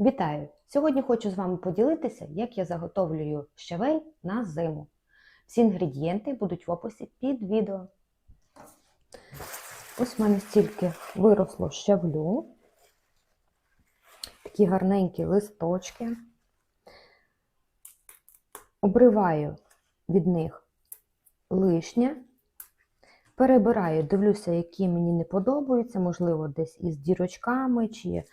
Вітаю! Сьогодні хочу з вами поділитися, як я заготовлюю щавель на зиму. Всі інгредієнти будуть в описі під відео. Ось в мене стільки виросло щавлю. Такі гарненькі листочки. Обриваю від них лишнє. Перебираю, дивлюся, які мені не подобаються, можливо, десь із дірочками, чи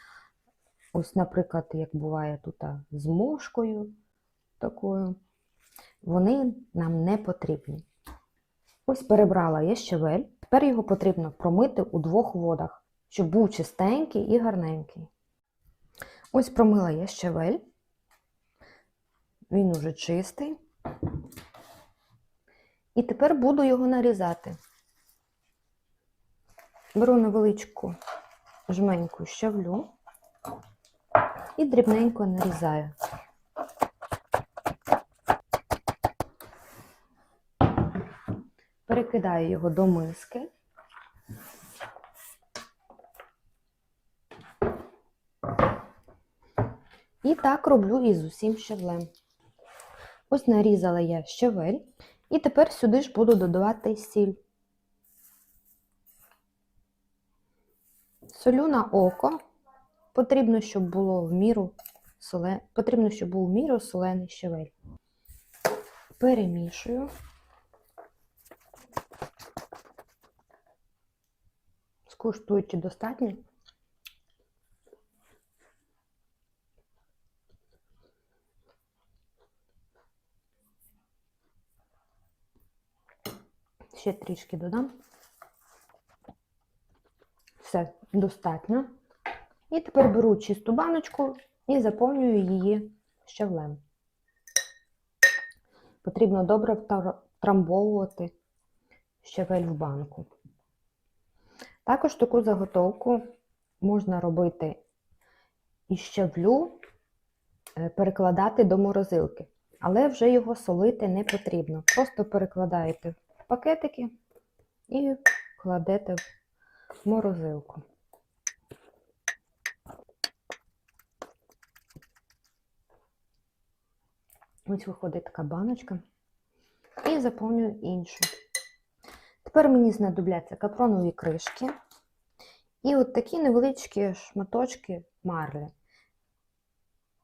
ось, наприклад, як буває тут з мошкою такою. Вони нам не потрібні. Ось перебрала я щавель. Тепер його потрібно промити у двох водах, щоб був чистенький і гарненький. Ось промила я щавель. Він уже чистий. І тепер буду його нарізати. Беру невеличку жменьку щавлю і дрібненько нарізаю. Перекидаю його до миски. І так роблю із усім щавлем. Ось нарізала я щавель, і тепер сюди ж буду додавати сіль. Солю на око. Потрібно, щоб було в міру соле... Потрібно, щоб був в міру солений щавель. Перемішую. Скуштую, чи достатньо. Ще трішки додам. Все, достатньо. І тепер беру чисту баночку і заповнюю її щавлем. Потрібно добре втрамбовувати щавель в банку. Також таку заготовку можна робити із щавлю, е, перекладати до морозилки, але вже його солити не потрібно. Просто перекладаєте в пакетики і кладете в морозилку. Ось виходить така баночка. І заповнюю іншу. Тепер мені знадобляться капронові кришки і от такі невеличкі шматочки марлі.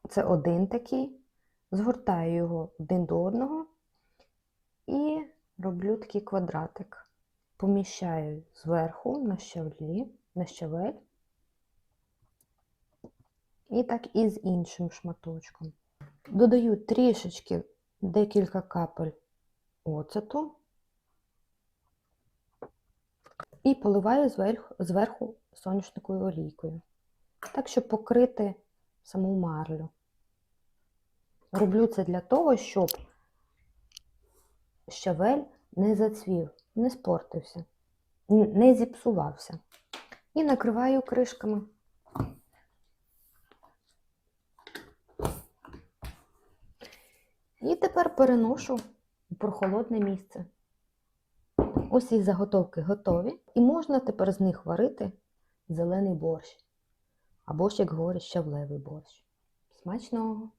Це один такий, згортаю його один до одного і роблю такий квадратик. Поміщаю зверху на щавлі, на щавель. І так і з іншим шматочком. Додаю трішечки декілька капель оцету і поливаю зверху, зверху соняшниковою олійкою, так, щоб покрити саму марлю. Роблю це для того, щоб щавель не зацвів, не спортився, не зіпсувався. І накриваю кришками. І тепер переношу у прохолодне місце. Ось і заготовки готові, і можна тепер з них варити зелений борщ. Або ж, як говорять, щавлевий борщ. Смачного!